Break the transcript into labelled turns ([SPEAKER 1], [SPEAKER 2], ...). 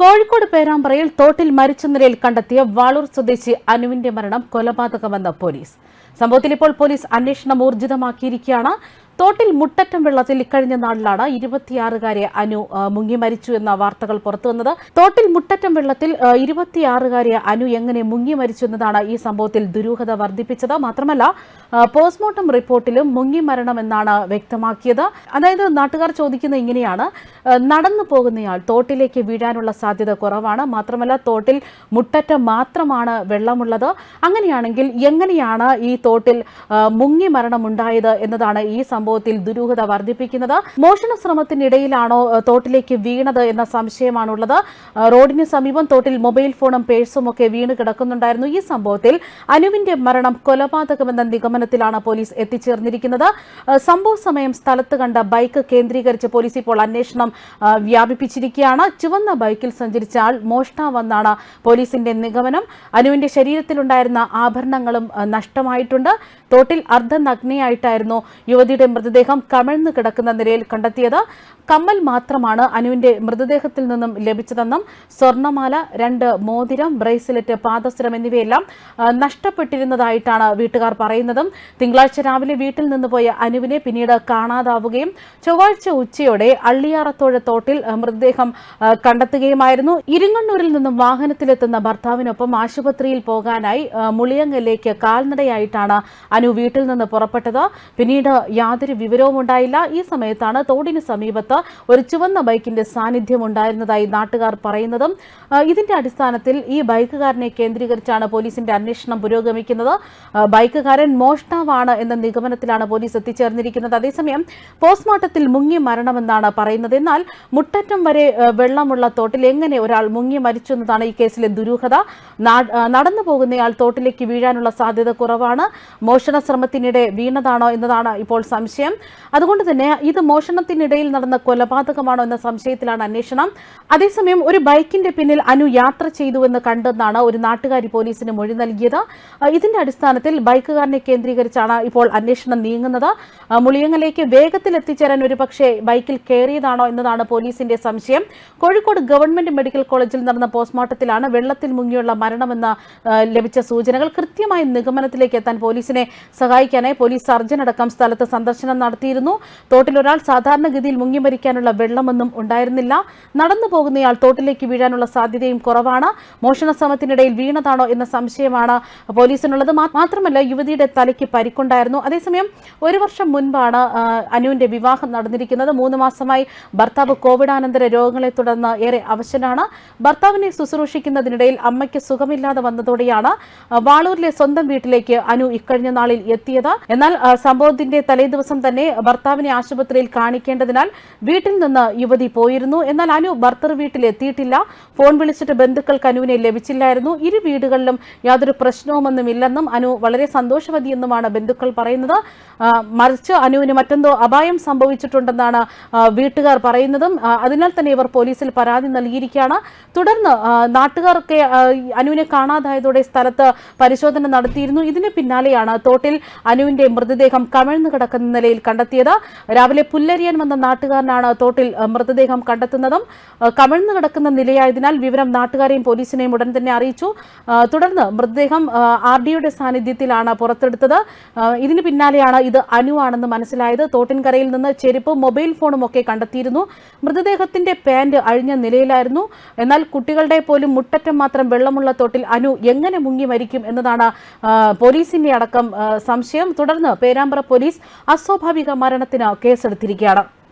[SPEAKER 1] കോഴിക്കോട് പേരാമ്പ്രയിൽ തോട്ടിൽ മരിച്ച നിലയിൽ കണ്ടെത്തിയ വാളൂർ സ്വദേശി അനുവിന്റെ മരണം കൊലപാതകമെന്ന് പോലീസ്. സംഭവത്തിൽ ഇപ്പോൾ പോലീസ് അന്വേഷണം ഊർജിതമാക്കിയിരിക്കുകയാണ്. തോട്ടിൽ മുട്ടറ്റം വെള്ളത്തിൽ ഇക്കഴിഞ്ഞ നാളിലാണ് ഇരുപത്തിയാറുകാരെ അനു മുങ്ങി മരിച്ചു എന്ന വാർത്തകൾ പുറത്തുവന്നത് തോട്ടിൽ മുട്ടറ്റം വെള്ളത്തിൽ ഇരുപത്തിയാറുകാരെ അനു എങ്ങനെ മുങ്ങി മരിച്ചു എന്നതാണ് ഈ സംഭവത്തിൽ ദുരൂഹത വർദ്ധിപ്പിച്ചത്. മാത്രമല്ല പോസ്റ്റ്മോർട്ടം റിപ്പോർട്ടിലും മുങ്ങി മരണം എന്നാണ് വ്യക്തമാക്കിയത്. അതായത് നാട്ടുകാർ ചോദിക്കുന്നത് ഇങ്ങനെയാണ് നടന്നു പോകുന്നയാൾ തോട്ടിലേക്ക് വീഴാനുള്ള സാധ്യത കുറവാണ്. മാത്രമല്ല തോട്ടിൽ മുട്ടറ്റം മാത്രമാണ് വെള്ളമുള്ളത്. അങ്ങനെയാണെങ്കിൽ എങ്ങനെയാണ് ഈ തോട്ടിൽ മുങ്ങി മരണമുണ്ടായത് എന്നതാണ് ഈ സംഭവത്തിൽ ദുരൂഹത വർദ്ധിപ്പിക്കുന്നത് മോഷണ ശ്രമത്തിനിടയിലാണോ തോട്ടിലേക്ക് വീണത് എന്ന സംശയമാണുള്ളത്. റോഡിന് സമീപം തോട്ടിൽ മൊബൈൽ ഫോണും പേഴ്സും ഒക്കെ വീണ് കിടക്കുന്നുണ്ടായിരുന്നു. ഈ സംഭവത്തിൽ അനുവിന്റെ മരണം കൊലപാതകമെന്ന നിഗമനത്തിലാണ് പോലീസ് എത്തിച്ചേർന്നിരിക്കുന്നത്. സംഭവ സമയം സ്ഥലത്ത് കണ്ട ബൈക്ക് കേന്ദ്രീകരിച്ച് പോലീസ് ഇപ്പോൾ അന്വേഷണം വ്യാപിപ്പിച്ചിരിക്കുകയാണ്. ചുവന്ന ബൈക്കിൽ സഞ്ചരിച്ച ആൾ മോഷ്ടാവെന്നാണ് പോലീസിന്റെ നിഗമനം. അനുവിന്റെ ശരീരത്തിലുണ്ടായിരുന്ന ആഭരണങ്ങളും നഷ്ടമായിട്ടുണ്ട്. തോട്ടിൽ അർദ്ധനഗ്നയായിട്ടായിരുന്നു യുവതിയുടെ മൃതദേഹം കമിഴ്ന്നു കിടക്കുന്ന നിലയിൽ കണ്ടെത്തിയത് കമ്മൽ മാത്രമാണ് അനുവിന്റെ മൃതദേഹത്തിൽ നിന്നും ലഭിച്ചതെന്നും സ്വർണമാല രണ്ട് മോതിരം ബ്രേസ്ലെറ്റ് പാദസരം എന്നിവയെല്ലാം നഷ്ടപ്പെട്ടിരുന്നതായിട്ടാണ് വീട്ടുകാർ പറയുന്നതും. തിങ്കളാഴ്ച രാവിലെ വീട്ടിൽ നിന്ന് പോയ അനുവിനെ പിന്നീട് കാണാതാവുകയും ചൊവ്വാഴ്ച ഉച്ചയോടെ അള്ളിയാറത്തോഴ തോട്ടിൽ മൃതദേഹം കണ്ടെത്തുകയുമായിരുന്നു. ഇരിങ്ങണ്ണൂരിൽ നിന്നും വാഹനത്തിലെത്തുന്ന ഭർത്താവിനൊപ്പം ആശുപത്രിയിൽ പോകാനായി മുളിയങ്ങലേക്ക് കാൽനടയായിട്ടാണ് അനു വീട്ടിൽ നിന്ന് പുറപ്പെട്ടത്. പിന്നീട് യാതൊരു വിവരവും ഉണ്ടായില്ല ഈ സമയത്താണ് തോടിന് സമീപത്ത് ഒരു ചുവന്ന ബൈക്കിന്റെ സാന്നിധ്യം ഉണ്ടായിരുന്നതായി നാട്ടുകാർ പറയുന്നതും ഇതിന്റെ അടിസ്ഥാനത്തിൽ ഈ ബൈക്കുകാരനെ കേന്ദ്രീകരിച്ചാണ് പോലീസിന്റെ അന്വേഷണം പുരോഗമിക്കുന്നത്. ബൈക്കുകാരൻ മോഷ്ടാവാണ് എന്ന നിഗമനത്തിലാണ് പോലീസ് എത്തിച്ചേർന്നിരിക്കുന്നത്. അതേസമയം പോസ്റ്റ്മോർട്ടത്തിൽ മുങ്ങി മരണമെന്നാണ് പറയുന്നത്. എന്നാൽ മുട്ടറ്റം വരെ വെള്ളമുള്ള തോട്ടിൽ എങ്ങനെ ഒരാൾ മുങ്ങി മരിച്ചു എന്നതാണ് ഈ കേസിലെ ദുരൂഹത. നടന്നു പോകുന്നയാൾ തോട്ടിലേക്ക് വീഴാനുള്ള സാധ്യത കുറവാണ്. മോഷണ ശ്രമത്തിനിടെ വീണതാണോ എന്നതാണ് ഇപ്പോൾ സംശയം. അതുകൊണ്ട് തന്നെ ഇത് മോഷണത്തിനിടയിൽ നടന്ന കൊലപാതകമാണോ എന്ന സംശയത്തിലാണ് അന്വേഷണം. അതേസമയം ഒരു ബൈക്കിന്റെ പിന്നിൽ അനു യാത്ര ചെയ്തുവെന്ന് കണ്ടെന്നാണ് ഒരു നാട്ടുകാരി പോലീസിന് മൊഴി നൽകിയത്. ഇതിന്റെ അടിസ്ഥാനത്തിൽ ബൈക്കുകാരനെ കേന്ദ്രീകരിച്ചാണ് ഇപ്പോൾ അന്വേഷണം നീങ്ങുന്നത്. മുളിയങ്ങലേക്ക് വേഗത്തിൽ എത്തിച്ചേരാൻ ഒരു പക്ഷേ ബൈക്കിൽ കയറിയതാണോ എന്നതാണ് പോലീസിന്റെ സംശയം. കോഴിക്കോട് ഗവൺമെന്റ് മെഡിക്കൽ കോളേജിൽ നടന്ന പോസ്റ്റ്മോർട്ടത്തിലാണ് വെള്ളത്തിൽ മുങ്ങിയുള്ള മരണമെന്ന് ലഭിച്ച സൂചനകൾ കൃത്യമായ നിഗമനത്തിലേക്ക് എത്താൻ പോലീസിനെ സഹായിക്കാനായി പോലീസ് സർജൻ അടക്കം സ്ഥലത്ത് സന്ദർശനം നടത്തിയിരുന്നു. തോട്ടിലൊരാൾ സാധാരണഗതിയിൽ മുങ്ങി മരിക്കാനുള്ള വെള്ളമൊന്നും ഉണ്ടായിരുന്നില്ല. നടന്നു പോകുന്നയാൾ തോട്ടിലേക്ക് വീഴാനുള്ള സാധ്യതയും കുറവാണ്. മോഷണ ശ്രമത്തിനിടയിൽ വീണതാണോ എന്ന സംശയമാണ് പോലീസിനുള്ളത്. മാത്രമല്ല യുവതിയുടെ തലയ്ക്ക് പരിക്കുണ്ടായിരുന്നു. അതേസമയം ഒരു വർഷം മുൻപാണ് അനുവിന്റെ വിവാഹം നടന്നിരിക്കുന്നത്. മൂന്ന് മാസമായി ഭർത്താവ് കോവിഡാനന്തര രോഗങ്ങളെ തുടർന്ന് ഏറെ അവശനാണ്. ഭർത്താവിനെ ശുശ്രൂഷിക്കുന്നതിനിടയിൽ അമ്മയ്ക്ക് സുഖമില്ലാതെ വന്നതോടെയാണ് വാളൂരിലെ സ്വന്തം വീട്ടിലേക്ക് അനു ഇക്കഴിഞ്ഞ നാളിൽ എത്തിയത്. എന്നാൽ സംഭവത്തിന്റെ തലേദിവസം തന്നെ ഭർത്താവിനെ ആശുപത്രിയിൽ കാണിക്കേണ്ടതിനാൽ വീട്ടിൽ നിന്ന് യുവതി പോയിരുന്നു. എന്നാൽ അനു ഭർത്തർ വീട്ടിൽ എത്തിയിട്ടില്ല. ഫോൺ വിളിച്ചിട്ട് ബന്ധുക്കൾക്ക് അനുവിനെ ലഭിച്ചില്ലായിരുന്നു. ഇരു വീടുകളിലും യാതൊരു പ്രശ്നവുമൊന്നുമില്ലെന്നും അനു വളരെ സന്തോഷവതിയെന്നുമാണ് ബന്ധുക്കൾ പറയുന്നത്. മറിച്ച് അനുവിന് മറ്റെന്തോ അപായം സംഭവിച്ചിട്ടുണ്ടെന്നാണ് വീട്ടുകാർ പറയുന്നതും. അതിനാൽ തന്നെ ഇവർ പോലീസിൽ പരാതി നൽകിയിരിക്കുകയാണ്. തുടർന്ന് നാട്ടുകാർക്ക് അനുവിനെ കാണാതായതോടെ സ്ഥലത്ത് പരിശോധന നടത്തിയിരുന്നു. ഇതിന് പിന്നാലെയാണ് തോട്ടിൽ അനുവിന്റെ മൃതദേഹം കമിഴ്ന്നു കിടക്കുന്ന നിലയിൽ കണ്ടെത്തിയത്. രാവിലെ പുല്ലരിയാൻ വന്ന നാട്ടുകാരനാണ് തോട്ടിൽ മൃതദേഹം കണ്ടെത്തുന്നതും കമിഴ്ന്നു കിടക്കുന്ന നിലയായതിനാൽ വിവരം നാട്ടുകാരെയും പോലീസിനെയും ഉടൻ തന്നെ അറിയിച്ചു. തുടർന്ന് മൃതദേഹം ആർ ഡിയുടെ സാന്നിധ്യത്തിലാണ് പുറത്തെടുത്തത്. ഇതിന് പിന്നാലെയാണ് ഇത് അനുവാണെന്ന് മനസ്സിലായത്. തോട്ടിൻകരയിൽ നിന്ന് ചെരുപ്പ് മൊബൈൽ ഫോണും ഒക്കെ കണ്ടെത്തിയിരുന്നു. മൃതദേഹത്തിന്റെ പാന്റ് അഴിഞ്ഞ നിലയിലായിരുന്നു. എന്നാൽ കുട്ടികളുടെ പോലും മുട്ടറ്റം മാത്രം വെള്ളമുള്ള തോട്ടിൽ അനു എങ്ങനെ മുങ്ങി മരിക്കും എന്നതാണ് പോലീസിന്റെ അടക്കം സംശയം. തുടർന്ന് പേരാമ്പ്ര പോലീസ് അസ്വാഭാവിക മരണത്തിന് കേസെടുത്തിരിക്കുകയാണ്.